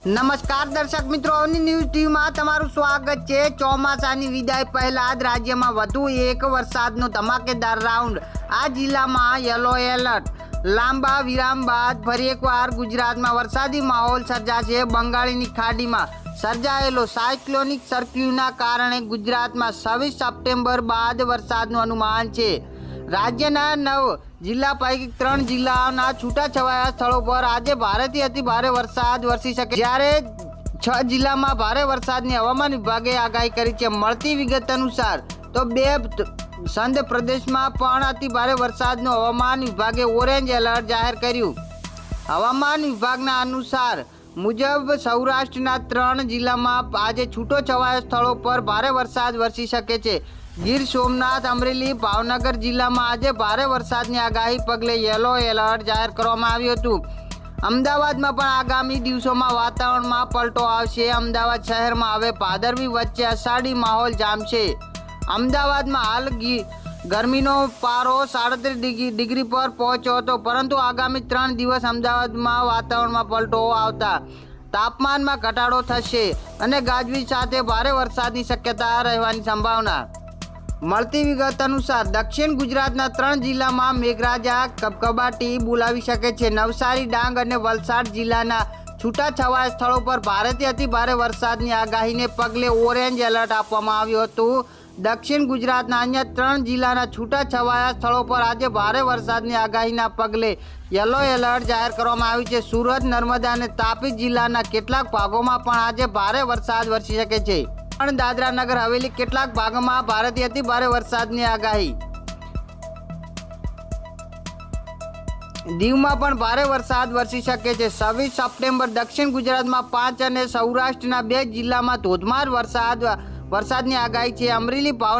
નમસ્કાર દર્શક મિત્રો, અવની ન્યૂઝ ટીવીમાં તમારું સ્વાગત છે. ચોમાસાની વિદાય પહેલા જ રાજ્યમાં વધુ એક વરસાદનો ધમાકેદાર રાઉન્ડ. આ જિલ્લામાં યલો એલર્ટ. લાંબા વિરામ બાદ ફરી એકવાર ગુજરાતમાં વરસાદી માહોલ સર્જાશે બંગાળીની ખાડીમાં. સર્જાયેલો સાયક્લોનિક સર્ક્યુના કારણે ગુજરાતમાં છવ્વીસ સપ્ટેમ્બર બાદ વરસાદનું અનુમાન છે. રાજ્યના નવ જિલ્લા પૈકી ત્રણ જિલ્લાના છૂટાછવાયા સ્થળો પર આજે ભારેથી અતિ ભારે વરસાદ વરસી શકે જ્યારે છ જિલ્લામાં ભારે વરસાદની હવામાન વિભાગે આગાહી કરી છે, મળતી વિગત અનુસાર તો બે સંધ પ્રદેશમાં પણ અતિ ભારે વરસાદનું હવામાન વિભાગે ઓરેન્જ એલર્ટ જાહેર કર્યું. હવામાન વિભાગના અનુસાર મુજબ સૌરાષ્ટ્રના ત્રણ જિલ્લામાં આજે છૂટો છવાયા સ્થળો પર ભારે વરસાદ વરસી શકે છે. ગીર સોમનાથ, અમરેલી, ભાવનગર જિલ્લામાં આજે ભારે વરસાદની આગાહી પગલે યલો એલર્ટ જાહેર કરવામાં આવ્યું હતું. અમદાવાદમાં પણ આગામી દિવસોમાં વાતાવરણમાં પલટો આવશે. અમદાવાદ શહેરમાં હવે ભાદરવી વચ્ચે અષાઢી માહોલ જામશે. અમદાવાદમાં હાલ ગરમીનો પારો સાડત્રીસ ડિગ્રી ડિગ્રી પર પહોંચ્યો હતો, પરંતુ આગામી ત્રણ દિવસ અમદાવાદમાં વાતાવરણમાં પલટો આવતા તાપમાનમાં ઘટાડો થશે અને ગાજવીજ સાથે ભારે વરસાદની શક્યતા રહેવાની સંભાવના મળતી વિગત અનુસાર દક્ષિણ ગુજરાતના ત્રણ જિલ્લામાં મેઘરાજા, કબકબાટી બોલાવી શકે છે. નવસારી, ડાંગ અને વલસાડ જિલ્લાના છૂટાછવાયા સ્થળો પર ભારેથી અતિ ભારે વરસાદની આગાહીને પગલે ઓરેન્જ એલર્ટ આપવામાં આવ્યું હતું. દક્ષિણ ગુજરાતના અન્ય ત્રણ જિલ્લાના છૂટાછવાયા સ્થળો પર આજે ભારે વરસાદની આગાહીના પગલે યલો એલર્ટ જાહેર કરવામાં આવ્યું છે. સુરત, નર્મદા અને તાપી જિલ્લાના કેટલાક ભાગોમાં પણ આજે ભારે વરસાદ વરસી શકે છે. પણ દાદરા નગર હવેલી કેટલાક ભાગોમાં ભારેથી અતિ ભારે વરસાદની આગાહી. દીવમાં પણ ભારે વરસાદ વરસી શકે છે. છવ્વીસ સપ્ટેમ્બર દક્ષિણ ગુજરાતમાં પાંચ અને સૌરાષ્ટ્રના બે જિલ્લામાં ધોધમાર વરસાદ, વરસાદની આગાહી છે. અમરેલી ભાવનગર